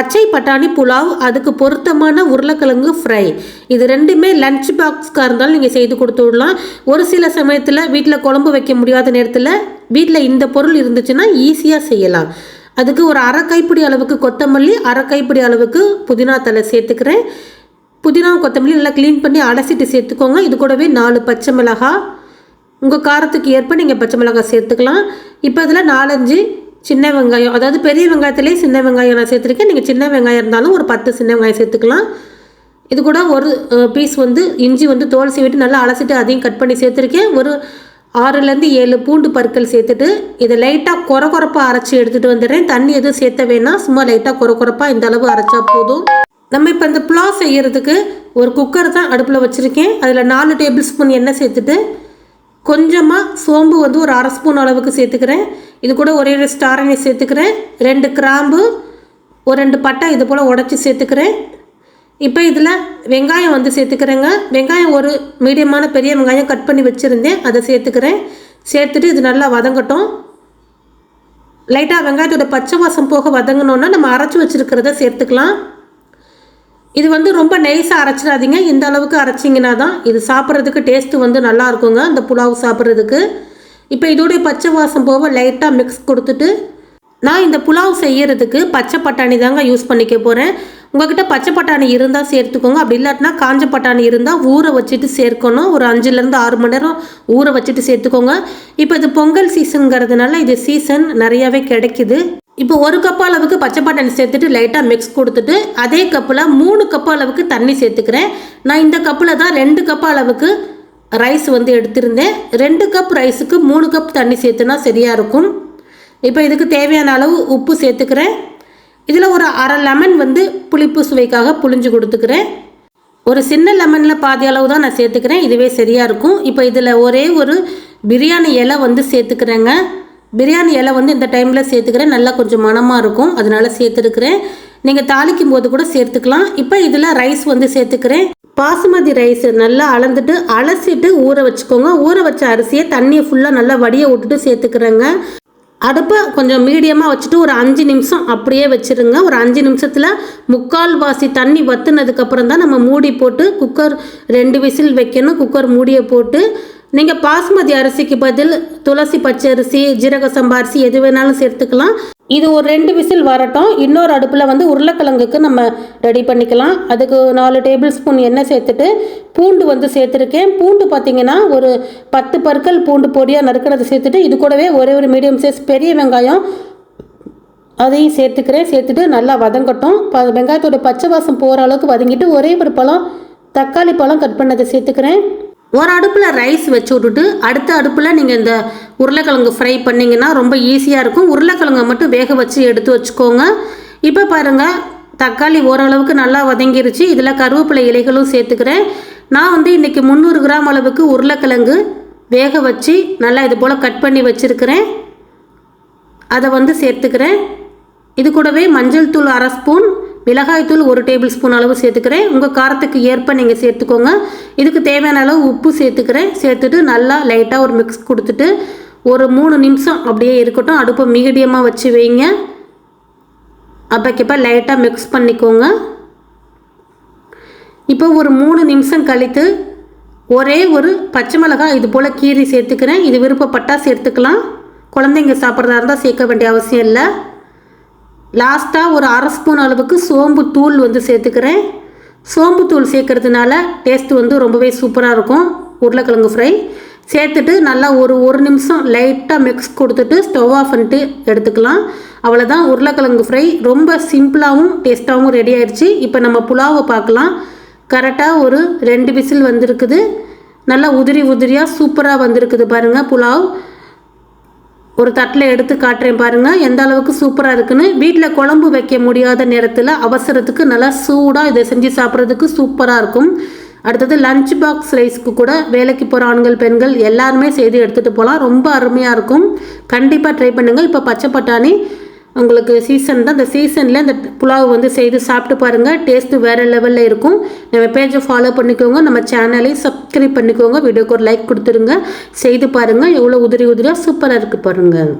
பச்சை பட்டாணி புலாவ் அதுக்கு பொருத்தமான உருளைக்கிழங்கு ஃப்ரை இது ரெண்டுமே லன்ச் பாக்ஸ்க்காக இருந்தாலும் நீங்கள் செய்து கொடுத்து விடலாம். ஒரு சில சமயத்தில் வீட்டில் குழம்பு வைக்க முடியாத நேரத்தில் வீட்டில் இந்த பொருள் இருந்துச்சுன்னா ஈஸியாக செய்யலாம். அதுக்கு ஒரு அரை கைப்பிடி அளவுக்கு கொத்தமல்லி அரை கைப்பிடி அளவுக்கு புதினா தலை சேர்த்துக்கிறேன். புதினா கொத்தமல்லி நல்லா க்ளீன் பண்ணி அலசிட்டு சேர்த்துக்கோங்க. இது கூடவே நாலு பச்சை மிளகாய். உங்கள் காரத்துக்கு ஏற்ப நீங்கள் பச்சை மிளகாய் சேர்த்துக்கலாம். இப்போ இதில் நாலஞ்சு சின்ன வெங்காயம் அதாவது பெரிய வெங்காயத்திலே சின்ன வெங்காயம் நான் சேர்த்துருக்கேன். நீங்கள் சின்ன வெங்காயம் இருந்தாலும் ஒரு பத்து சின்ன வெங்காயம் சேர்த்துக்கலாம். இது கூட ஒரு பீஸ் வந்து இஞ்சி வந்து தோல் சீவிட்டு நல்லா அலசிட்டு அதையும் கட் பண்ணி சேர்த்துருக்கேன். ஒரு ஆறுலேருந்து ஏழு பூண்டு பற்கள் சேர்த்துட்டு இதை லைட்டாக கொர கொரப்பாக அரைச்சி எடுத்துகிட்டு வந்துடுறேன். தண்ணி எதுவும் சேர்த்த வேணாம். சும்மா லைட்டாக கொர கொரப்பாக இந்த அளவு அரைச்சா போதும். நம்ம இப்போ இந்த புலாவ் செய்கிறதுக்கு ஒரு குக்கர் தான் அடுப்பில் வச்சுருக்கேன். அதில் நாலு டேபிள் ஸ்பூன் எண்ணெய் சேர்த்துட்டு கொஞ்சமாக சோம்பு வந்து ஒரு அரை ஸ்பூன் அளவுக்கு சேர்த்துக்கிறேன். இது கூட ஒரே ஒரு ஸ்டாரணி சேர்த்துக்கிறேன். ரெண்டு கிராம்பு ஒரு ரெண்டு பட்டை இது போல் உடச்சி சேர்த்துக்கிறேன். இப்போ இதில் வெங்காயம் வந்து சேர்த்துக்கிறேங்க. வெங்காயம் ஒரு மீடியமான பெரிய வெங்காயம் கட் பண்ணி வச்சுருந்தேன். அதை சேர்த்துக்கிறேன். சேர்த்துட்டு இது நல்லா வதங்கட்டும். லைட்டாக வெங்காயத்தோட பச்சை வாசம் போக வதங்கினோன்னா நம்ம அரைச்சி வச்சுருக்கிறத சேர்த்துக்கலாம். இது வந்து ரொம்ப நைஸாக அரைச்சிடாதீங்க. இந்த அளவுக்கு அரைச்சிங்கன்னா தான் இது சாப்பிட்றதுக்கு டேஸ்ட்டு வந்து நல்லா இருக்குங்க இந்த புலாவ் சாப்பிட்றதுக்கு. இப்போ இதோடைய பச்சை வாசம் போக லைட்டாக மிக்ஸ் கொடுத்துட்டு நான் இந்த புலாவ் செய்யறதுக்கு பச்சை பட்டாணி தாங்க யூஸ் பண்ணிக்க போகிறேன் உங்ககிட்ட பச்சை பட்டாணி இருந்தால் சேர்த்துக்கோங்க அப்படி இல்லாட்டினா காஞ்ச பட்டாணி இருந்தால் ஊற வச்சுட்டு சேர்க்கணும். ஒரு அஞ்சுலேருந்து ஆறு மணி நேரம் ஊற வச்சுட்டு சேர்த்துக்கோங்க. இப்போ இது பொங்கல் சீசனுங்கிறதுனால இது சீசன் நிறையாவே கிடைக்குது. இப்போ ஒரு கப் அளவுக்கு பச்சை பட்டாணி சேர்த்துட்டு லைட்டாக மிக்ஸ் கொடுத்துட்டு அதே கப்பில் மூணு கப் அளவுக்கு தண்ணி சேர்த்துக்கிறேன். நான் இந்த கப்பில் தான் ரெண்டு கப் அளவுக்கு ரைஸ் வந்து எடுத்திருந்தேன். ரெண்டு கப் ரைஸுக்கு மூணு கப் தண்ணி சேர்த்துனா சரியாக இருக்கும். இப்போ இதுக்கு தேவையான அளவு உப்பு சேர்த்துக்கிறேன். இதில் ஒரு அரை லெமன் வந்து புளிப்பு சுவைக்காக புளிஞ்சு கொடுத்துக்கிறேன். ஒரு சின்ன லெமனில் பாதி அளவு தான் நான் சேர்த்துக்கிறேன். இதுவே சரியாக இருக்கும். இப்போ இதில் ஒரே ஒரு பிரியாணி இலை வந்து சேர்த்துக்கிறேங்க. பிரியாணி இலை வந்து இந்த டைமில் சேர்த்துக்கிறேன். நல்லா கொஞ்சம் மணமாக இருக்கும். அதனால் சேர்த்துருக்கிறேன். நீங்கள் தாளிக்கும் போது கூட சேர்த்துக்கலாம். இப்போ இதில் ரைஸ் வந்து சேர்த்துக்கிறேன். பாசுமதி ரைஸ் நல்லா அளந்துட்டு அலசிட்டு ஊற வச்சுக்கோங்க. ஊற வச்ச அரிசியை தண்ணியை ஃபுல்லாக நல்லா வடிய விட்டுட்டு சேர்த்துக்கிறேங்க. அடுப்பை கொஞ்சம் மீடியமாக வச்சுட்டு ஒரு அஞ்சு நிமிஷம் அப்படியே வச்சுருங்க. ஒரு அஞ்சு நிமிஷத்தில் முக்கால் வாசி தண்ணி வத்துனதுக்கப்புறம் தான் நம்ம மூடி போட்டு குக்கர் ரெண்டு விசில் வைக்கணும். குக்கர் மூடியை போட்டு நீங்கள் பாஸ்மதி அரிசிக்கு பதில் துளசி பச்சை அரிசி ஜீரக சம்பா அரிசி எது வேணாலும் சேர்த்துக்கலாம். இது ஒரு ரெண்டு விசில் வரட்டும். இன்னொரு அடுப்பில் வந்து உருளைக்கிழங்குக்கு நம்ம ரெடி பண்ணிக்கலாம். அதுக்கு நாலு டேபிள் ஸ்பூன் எண்ணெய் சேர்த்துட்டு பூண்டு வந்து சேர்த்துருக்கேன். பூண்டு பார்த்தீங்கன்னா ஒரு பத்து பற்கள் பூண்டு பொடியாக நறுக்கிறத சேர்த்துட்டு இது கூடவே ஒரே ஒரு மீடியம் சைஸ் பெரிய வெங்காயம் அதையும் சேர்த்துக்கிறேன். சேர்த்துட்டு நல்லா வதங்கட்டும். ப வெங்காயத்தோட பச்சை வாசம் போகிற அளவுக்கு வதங்கிட்டு ஒரே ஒரு பழம் தக்காளி பழம் கட் பண்ணதை சேர்த்துக்கிறேன். ஒரு அடுப்பில் ரைஸ் வச்சு விட்டுட்டு அடுத்த அடுப்பில் நீங்கள் இந்த உருளைக்கிழங்கு ஃப்ரை பண்ணிங்கன்னா ரொம்ப ஈஸியாக இருக்கும். உருளைக்கிழங்கை மட்டும் வேக வச்சு எடுத்து வச்சுக்கோங்க. இப்போ பாருங்கள் தக்காளி ஓரளவுக்கு நல்லா வதங்கிருச்சு. இதில் கருவேப்பிலை இலைகளும் சேர்த்துக்கிறேன். நான் வந்து இன்றைக்கி முந்நூறு கிராம் அளவுக்கு உருளைக்கிழங்கு வேக வச்சு நல்லா இது போல் கட் பண்ணி வச்சுருக்கிறேன். அதை வந்து சேர்த்துக்கிறேன். இது கூடவே மஞ்சள் தூள் அரை ஸ்பூன் மிளகாய்த்தூள் ஒரு டேபிள் ஸ்பூன் அளவு சேர்த்துக்கிறேன். உங்கள் காரத்துக்கு ஏற்ப நீங்கள் சேர்த்துக்கோங்க. இதுக்கு தேவையான அளவு உப்பு சேர்த்துக்கிறேன். சேர்த்துட்டு நல்லா லைட்டாக ஒரு மிக்ஸ் கொடுத்துட்டு ஒரு மூணு நிமிஷம் அப்படியே இருக்கட்டும். அடுப்பை மீடியமாக வச்சு வைங்க. அப்போக்கப்போ லைட்டாக மிக்ஸ் பண்ணிக்கோங்க. இப்போ ஒரு மூணு நிமிஷம் கழித்து ஒரே ஒரு பச்சை மிளகாய் இது போல் கீரி சேர்த்துக்கிறேன். இது விருப்பப்பட்டால் சேர்த்துக்கலாம். குழந்தைங்க சாப்பிட்றதா இருந்தால் சேர்க்க வேண்டிய அவசியம் இல்லை. லாஸ்ட்டாக ஒரு அரை ஸ்பூன் அளவுக்கு சோம்பு தூள் வந்து சேர்த்துக்கிறேன். சோம்பு தூள் சேர்க்கறதுனால டேஸ்ட் வந்து ரொம்பவே சூப்பராக இருக்கும். உருளைக்கிழங்கு ஃப்ரை சேர்த்துட்டு நல்லா ஒரு ஒரு நிமிஷம் லைட்டாக மிக்ஸ் கொடுத்துட்டு ஸ்டவ் ஆஃப் பண்ணிட்டு எடுத்துக்கலாம். அவ்வளோதான் உருளைக்கிழங்கு ஃப்ரை ரொம்ப சிம்பிளாகவும் டேஸ்ட்டாகவும் ரெடி ஆயிடுச்சு இப்போ நம்ம புலாவை பார்க்கலாம். கரெக்டாக ஒரு ரெண்டு விசில் வந்திருக்குது. நல்லா உதிரி உதிரியாக சூப்பராக வந்திருக்குது பாருங்கள் புலாவ். ஒரு தட்டில் எடுத்து காட்டுறேன் பாருங்கள் எந்த அளவுக்கு சூப்பராக இருக்குன்னு. வீட்டில் குழம்பு வைக்க முடியாத நேரத்தில் அவசரத்துக்கு நல்லா சூடாக இதை செஞ்சு சாப்பிட்றதுக்கு சூப்பராக இருக்கும். அடுத்தது லஞ்ச் பாக்ஸ் ரைஸ்க்கு கூட வேலைக்கு போகிற ஆண்கள் பெண்கள் எல்லாருமே செய்து எடுத்துகிட்டு போகலாம் ரொம்ப அருமையாக இருக்கும். கண்டிப்பாக ட்ரை பண்ணுங்கள் இப்போ பச்சை பட்டாணி உங்களுக்கு சீசன் தான். இந்த சீசனில் இந்த புலாவ் வந்து செய்து சாப்பிட்டு பாருங்கள் டேஸ்ட்டு வேறு லெவலில் இருக்கும். நம்ம பேஜை ஃபாலோ பண்ணிக்கோங்க. நம்ம சேனலையும் சப்ஸ்கிரைப் பண்ணிக்கோங்க. வீடியோக்கு ஒரு லைக் கொடுத்துருங்க. செய்து பாருங்கள் எவ்வளோ உதிரி உதிரியாக சூப்பராக இருக்குது பாருங்கள்